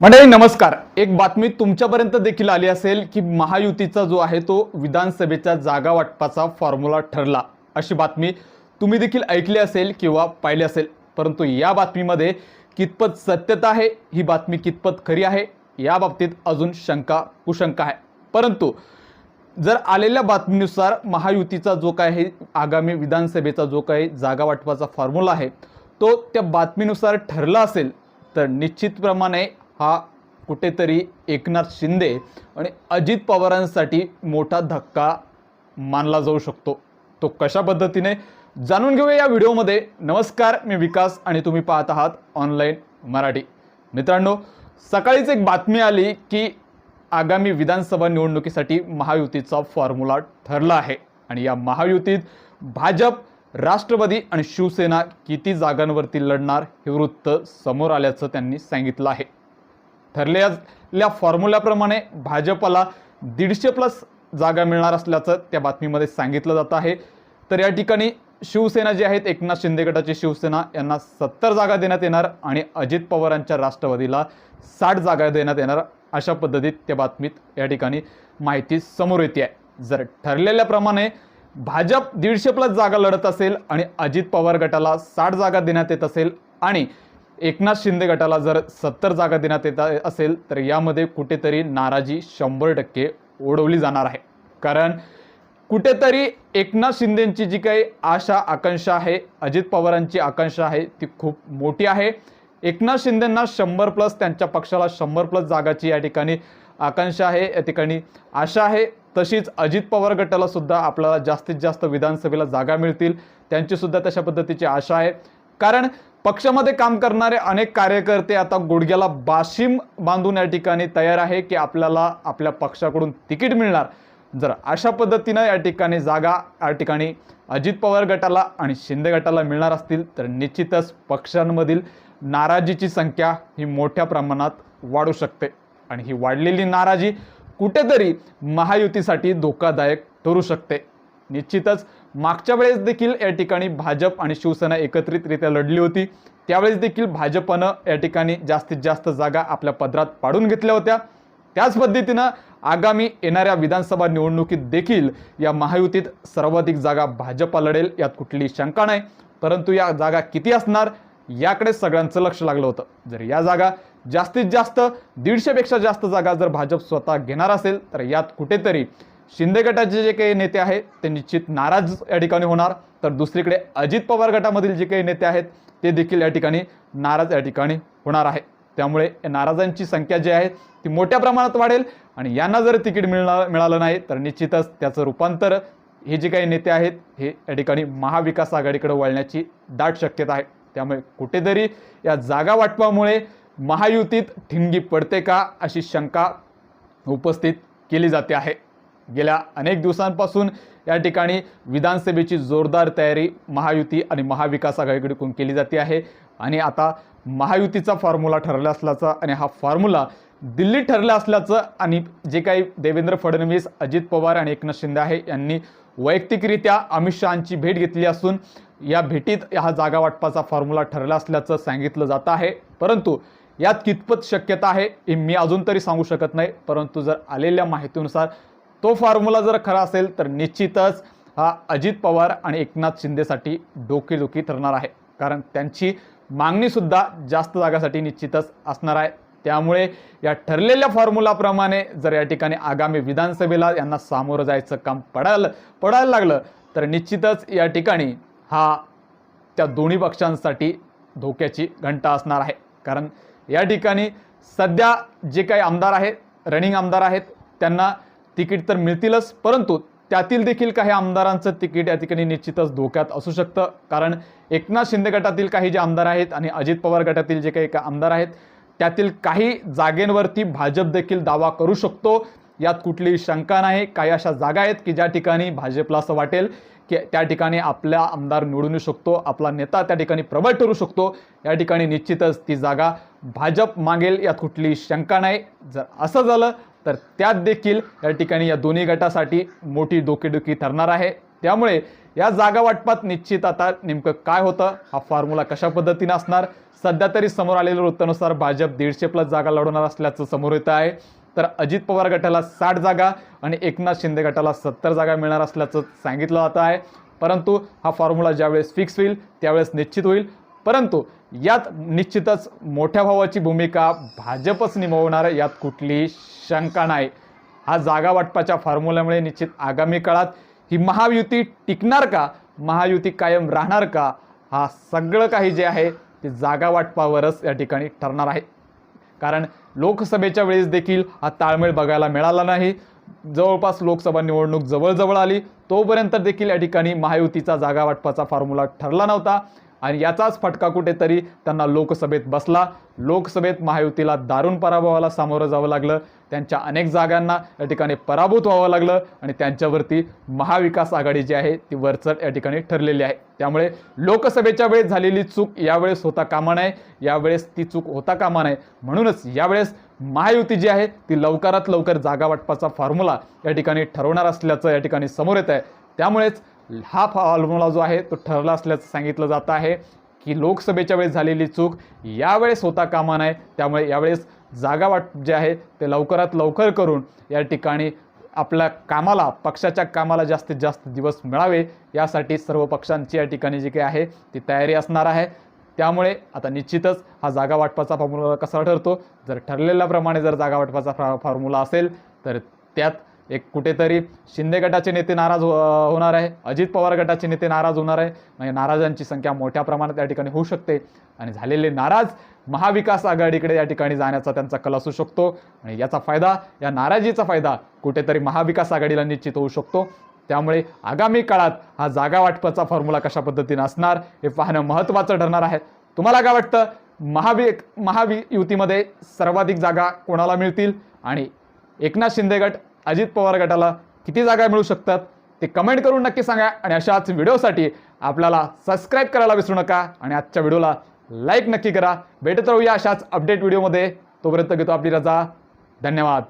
मंडळी नमस्कार. एक बातमी तुमच्यापर्यंत देखील आली असेल की महायुतीचा जो आहे तो विधानसभेच्या जागा वाटपाचा फॉर्म्युला ठरला. अशी बातमी तुम्ही देखील ऐकली असेल किंवा पाहिली असेल. परंतु या बातमीमध्ये कितपत सत्यता आहे ही बातमी कितपत खरी आहे या बाबतीत अजून शंका कुशंका आहे. परंतु जर आलेल्या बातमीनुसार महायुतीचा जो काय आहे आगामी विधानसभेचा जो काही जागा वाटपाचा फॉर्म्युला आहे तो त्या बातमीनुसार ठरला असेल तर निश्चितप्रमाणे हा कुठेतरी एकनाथ शिंदे आणि अजित पवारांसाठी मोठा धक्का मानला जाऊ शकतो. तो कशा पद्धतीने? जाणून घेऊया या व्हिडिओमध्ये. नमस्कार मी विकास आणि तुम्ही पाहत आहात ऑनलाईन मराठी. मित्रांनो सकाळीच एक बातमी आली की आगामी विधानसभा निवडणुकीसाठी महायुतीचा फॉर्म्युला ठरला आहे आणि या महायुतीत भाजप राष्ट्रवादी आणि शिवसेना किती जागांवरती लढणार हे वृत्त समोर आल्याचं त्यांनी सांगितलं आहे. ठरलेल्या फॉर्म्युल्याप्रमाणे भाजपला दीडशे प्लस जागा मिळणार असल्याचं त्या बातमीमध्ये सांगितलं जात आहे. तर या ठिकाणी शिवसेना जी आहेत एकनाथ शिंदे गटाची शिवसेना यांना सत्तर जागा देण्यात येणार आणि अजित पवारांच्या राष्ट्रवादीला साठ जागा देण्यात येणार अशा पद्धतीत त्या बातमीत या ठिकाणी माहिती समोर येते आहे. जर ठरलेल्याप्रमाणे भाजप दीडशे प्लस जागा लढत असेल आणि अजित पवार गटाला साठ जागा देण्यात येत असेल आणि एकनाथ शिंदे गटाला जर सत्तर जागा देण्यात येत असेल तर यामध्ये कुठेतरी नाराजी शंभर टक्के ओढवली जाणार आहे. कारण कुठेतरी एकनाथ शिंदेंची जी काही आशा आकांक्षा आहे अजित पवारांची आकांक्षा आहे ती खूप मोठी आहे. एकनाथ शिंदेंना शंभर प्लस त्यांच्या पक्षाला शंभर प्लस जागाची या ठिकाणी आकांक्षा आहे या ठिकाणी आशा आहे. तशीच अजित पवार गटाला सुद्धा आपल्याला जास्तीत जास्त विधानसभेला जागा मिळतील त्यांचीसुद्धा तशा पद्धतीची आशा आहे. कारण पक्षामध्ये काम करणारे अनेक कार्यकर्ते आता गुडघ्याला बाशिम बांधून या ठिकाणी तयार आहे की आपल्याला आपल्या पक्षाकडून तिकीट मिळणार. जर अशा पद्धतीनं या ठिकाणी जागा या ठिकाणी अजित पवार गटाला आणि शिंदे गटाला मिळणार असतील तर निश्चितच पक्षांमधील नाराजीची संख्या ही मोठ्या प्रमाणात वाढू शकते. आणि ही वाढलेली नाराजी कुठेतरी महायुतीसाठी धोकादायक ठरू शकते. निश्चितच मागच्या वेळेस देखील या ठिकाणी भाजप आणि शिवसेना एकत्रितरित्या लढली होती. त्यावेळेस देखील भाजपनं या ठिकाणी जास्तीत जास्त जागा आपल्या पदरात पाडून घेतल्या होत्या. त्याच पद्धतीनं आगामी येणाऱ्या विधानसभा निवडणुकीत देखील या महायुतीत सर्वाधिक जागा भाजपा लढेल यात कुठलीही शंका नाही. परंतु या जागा किती असणार याकडे सगळ्यांचं लक्ष लागलं होतं. जर या जागा जास्तीत जास्त दीडशेपेक्षा जास्त जागा जर भाजप स्वतः घेणार असेल तर यात कुठेतरी शिंदे गटाचे जे काही नेते आहेत ते निश्चित नाराज या ठिकाणी होणार. तर दुसरीकडे अजित पवार गटामधील जे काही नेते आहेत ते देखील या ठिकाणी नाराज या ठिकाणी होणार आहे. त्यामुळे या नाराजांची संख्या जी आहे ती मोठ्या प्रमाणात वाढेल आणि यांना जर तिकीट मिळणार मिळालं नाही तर निश्चितच त्याचं रूपांतर हे जे काही नेते आहेत हे या ठिकाणी महाविकास आघाडीकडे वळण्याची दाट शक्यता आहे. त्यामुळे कुठेतरी या जागा वाटपामुळे महायुतीत ठिणगी पडते का अशी शंका उपस्थित केली जाते आहे. गेल्या अनेक दिवसांपासून या ठिकाणी विधानसभेची जोरदार तयारी महायुती आणि महाविकास आघाडीकडून केली जाते आहे? आणि आता महायुतीचा फॉर्म्युला ठरला असल्याचा आणि हा फॉर्म्युला दिल्लीत ठरला असल्याचं आणि जे काही देवेंद्र फडणवीस अजित पवार आणि एकनाथ शिंदे आहे यांनी वैयक्तिकरित्या अमित शहांची भेट घेतली असून या भेटीत हा जागा वाटपाचा फॉर्म्युला ठरला असल्याचं सांगितलं जात आहे. परंतु यात कितपत शक्यता आहे हे मी अजून तरी सांगू शकत नाही. परंतु जर आलेल्या माहितीनुसार तो फॉर्म्युला जर खरा असेल तर निश्चितच हा अजित पवार आणि एकनाथ शिंदेसाठी डोकेदुखी ठरणार आहे. कारण त्यांची मागणीसुद्धा जास्त जागासाठी निश्चितच असणार आहे. त्यामुळे या ठरलेल्या फॉर्म्युलाप्रमाणे जर या ठिकाणी आगामी विधानसभेला यांना सामोरं जायचं काम पडायला पडायला लागलं तर निश्चितच या ठिकाणी हा त्या दोन्ही पक्षांसाठी धोक्याची घंटा असणार आहे. कारण या ठिकाणी सध्या जे काही आमदार आहेत रनिंग आमदार आहेत त्यांना तिकीट तर मिळतीलच परंतु त्यातील देखील काही आमदारांचं तिकीट या ठिकाणी निश्चितच धोक्यात असू शकतं. कारण एकनाथ शिंदे गटातील काही जे आमदार आहेत आणि अजित पवार गटातील जे काही आमदार आहेत त्यातील काही जागेंवरती भाजप देखील दावा करू शकतो. यात कुठलीही शंका नाही. काही अशा जागा आहेत की ज्या ठिकाणी भाजपला असं वाटेल की त्या ठिकाणी आपला आमदार निवडून येऊ शकतो आपला नेता त्या ठिकाणी प्रबळ ठरू शकतो. या ठिकाणी निश्चितच ती जागा भाजप मागेल यात कुठलीही शंका नाही. जर असं झालं तर त्यात देखील या ठिकाणी या दोन्ही गटासाठी मोठी डोकेडुकी ठरणार आहे. त्यामुळे या जागा वाटपात निश्चित आता नेमकं काय होतं हा फॉर्म्युला कशा पद्धतीने असणार? सध्या तरी समोर आलेल्या वृत्तानुसार भाजप दीडशे प्लस जागा लढवणार असल्याचं समोर येतं आहे. तर अजित पवार गटाला साठ जागा आणि एकनाथ शिंदे गटाला सत्तर जागा मिळणार असल्याचं सांगितलं जातं आहे. परंतु हा फॉर्म्युला ज्यावेळेस फिक्स होईल त्यावेळेस निश्चित होईल. परंतु यात निश्चितच मोठ्या भावाची भूमिका भाजपच निभावणार यात कुठलीही शंका नाही. हा जागा वाटपाच्या फॉर्म्युल्यामुळे निश्चित आगामी काळात ही महायुती टिकणार का? महायुती कायम राहणार का? हा सगळं काही जे आहे ते जागा वाटपावरच या ठिकाणी ठरणार आहे. कारण लोकसभेच्या वेळेस देखील हा ताळमेळ बघायला मिळाला नाही. जवळपास लोकसभा निवडणूक जवळजवळ आली. तोपर्यंत देखील या ठिकाणी महायुतीचा जागा वाटपाचा फॉर्म्युला ठरला नव्हता. आणि याचाच फटका कुठेतरी त्यांना लोकसभेत बसला. लोकसभेत महायुतीला दारुण पराभवाला सामोरं जावं लागलं. त्यांच्या अनेक जागांना या ठिकाणी पराभूत व्हावं लागलं आणि त्यांच्यावरती महाविकास आघाडी जी आहे ती वरचढ या ठिकाणी ठरलेली आहे. त्यामुळे लोकसभेच्या वेळेस झालेली चूक यावेळेस होता कामा नये. यावेळेस ती चूक होता कामा नये. म्हणूनच यावेळेस महायुती जी आहे ती लवकरात लवकर जागा वाटपाचा फॉर्म्युला या ठिकाणी ठरवणार असल्याचं या ठिकाणी समोर येत आहे त्यामुळेच हा फॉर्म्युला जो आहे तो ठरला असल्याचं सांगितलं जात आहे की लोकसभेच्या वेळेस झालेली चूक यावेळेस होता कामा नये. त्यामुळे यावेळेस जागा वाट जे आहे ते लवकरात लवकर करून या ठिकाणी आपल्या कामाला पक्षाच्या कामाला जास्तीत जास्त दिवस मिळावे यासाठी सर्व पक्षांची या ठिकाणी जी काही आहे ती तयारी असणार आहे. त्यामुळे आता निश्चितच हा जागा वाटपाचा फॉर्म्युला कसा ठरतो? जर ठरलेल्याप्रमाणे जर जागा वाटपाचा फॉर्म्युला असेल तर त्यात एक कुठेतरी शिंदे गटाचे नेते नाराज हो होणार आहे अजित पवार गटाचे नेते नाराज होणार आहे. म्हणजे नाराजांची संख्या मोठ्या प्रमाणात या ठिकाणी होऊ शकते. आणि झालेले नाराज महाविकास आघाडीकडे या ठिकाणी जाण्याचा त्यांचा कल असू शकतो. आणि याचा फायदा या नाराजीचा फायदा कुठेतरी महाविकास आघाडीला निश्चित होऊ शकतो. त्यामुळे आगामी काळात हा जागा वाटपाचा फॉर्म्युला कशा पद्धतीने असणार हे पाहणं महत्त्वाचं ठरणार आहे. तुम्हाला काय वाटतं? महावि महावि युतीमध्ये सर्वाधिक जागा कोणाला मिळतील? आणि एकनाथ शिंदे गट अजित पवार गटाला किती जागा मिळू शकतात ते कमेंट करून नक्की सांगा आणि अशाच व्हिडिओसाठी आपल्याला सबस्क्राईब करायला विसरू नका आणि आजच्या व्हिडिओला लाईक नक्की करा. भेटत राहूया अशाच अपडेट व्हिडिओमध्ये तोपर्यंत घेतो आपली रजा. धन्यवाद.